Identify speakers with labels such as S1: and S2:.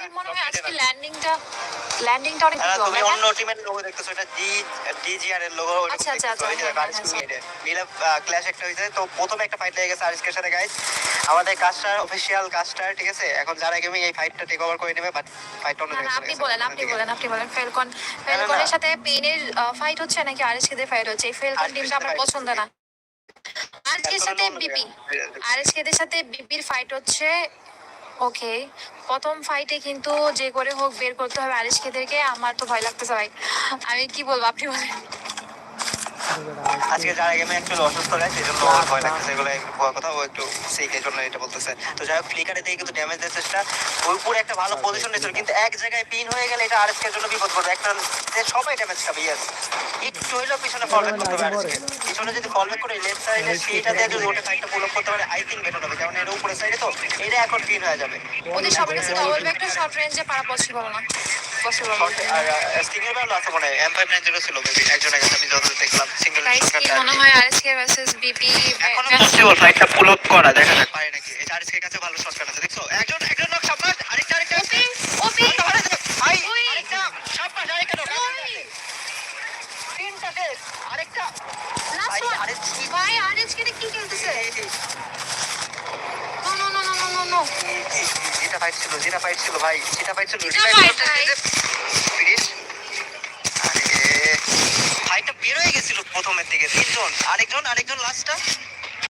S1: আমাদের মনে হয় আজকে ল্যান্ডিংটা ল্যান্ডিংটা অনেক
S2: হ্যাঁ,
S1: ভালো
S2: তুমি অন্য টিমের লোগো দেখতেছো এটা ডি ডিজিআর এর লোগো
S1: আচ্ছা, আচ্ছা, আচ্ছা, হ্যাঁ, হ্যাঁ, হ্যাঁ,
S2: মিলা ক্ল্যাশ একটা হয়েছে তো প্রথমে একটা ফাইট লেগে গেছে আরিসকের সাথে গাইস আমাদের কাস্টার অফিসিয়াল কাস্টার ঠিক আছে? এখন যারা গেমিং এই ফাইটটা টেক ওভার করে নেবে বাট ফাইট অন্য
S1: না, না,
S2: জায়গায় চলে
S1: আপনি বলেন আপনি বলেন আপনি বলেন ফেলকন
S2: না, না।
S1: ফেলকনের সাথে পেনের ফাইট হচ্ছে নাকি আরএসকেদের ফাইট হচ্ছে? এই ফেলকন
S2: আরএসকের
S1: টিমটা আমার পছন্দ না। আরএসকের সাথে বিপি। আরএসকেদের সাথে বিপির ফাইট হচ্ছে ওকে। প্রথম ফাইটে কিন্তু যে করে হোক বের করতে হবে আরিশকেদেরকে আমার তো ভয় লাগতেছে ভাই। আমি কি বলব, আপনি বলেন।
S2: আজকে যারা গেমে একটু অসুস্থ হয় সেই জন্য ওর ভয় লাগতেছে এগুলো একটু ভয় কথা ও একটু সেই জন্য এটা বলতেছে। তো যাই হোক ফ্লিকারে দিয়ে কিন্তু ড্যামেজ দেওয়ার চেষ্টা। ওই উপরে একটা ভালো পজিশন নিয়েছিল কিন্তু এক জায়গায় পিন হয়ে গেলে এটা আরএসকে জন্য বিপদ করবে একটা সবাই ড্যামেজ খাবে ইয়াস একটু হইলেও পিছনে ফল ব্যাক করতে পারে আরএসকে। পিছনে যদি ফল ব্যাক করে লেফট সাইডে সেইটা দিয়ে যদি ওটা ফাইটটা পুল করতে পারে আই থিঙ্ক বেটার হবে কারণ এটা উপরে সাইডে তো এটা এখন পিন হয়ে যাবে।
S1: ওদের সবার কাছে ডবল ব্যাকটা শর্ট রেঞ্জে পারা পসিবল না। পসিবল
S2: আর স্টিংয়ের বেলা আছে মনে হয় এম ফাইভ ছিল মেবি একজনের কাছে আমি যতদূর সিঙ্গেল
S1: গাইস কি মনে হয় আরএসকে ভার্সেস বিপি
S2: এখনও পসিবল ফাইটটা পুল আপ করা দেখা যাক। পারে নাকি? এই আরিসকে কাছে ভালো শটগান আছে দেখছ? একজন একজন লোক সামনে আরেকটা আরেকটা
S1: ওপি ওপি।
S2: ভাই আরেকটা সামনে আরেকটা লোক তিনটা শেষ। আরেকটা
S1: লাস্ট
S2: ভাই,
S1: ওয়ান
S2: আরে
S1: ভাই আরএসকে কি খেলতেছে।
S2: এই যে,
S1: no no no no no no no
S2: এই যেটা ফাইট ছিল যেটা ফাইট ছিল ভাই যেটা ফাইট ছিল।
S1: যেটা fight, ভাই।
S2: ফিনিশ আরে ফাইটটা বের হয়ে গেছিল প্রথমের দিকে তিনজন আরেকজন আরেকজন লাস্টটা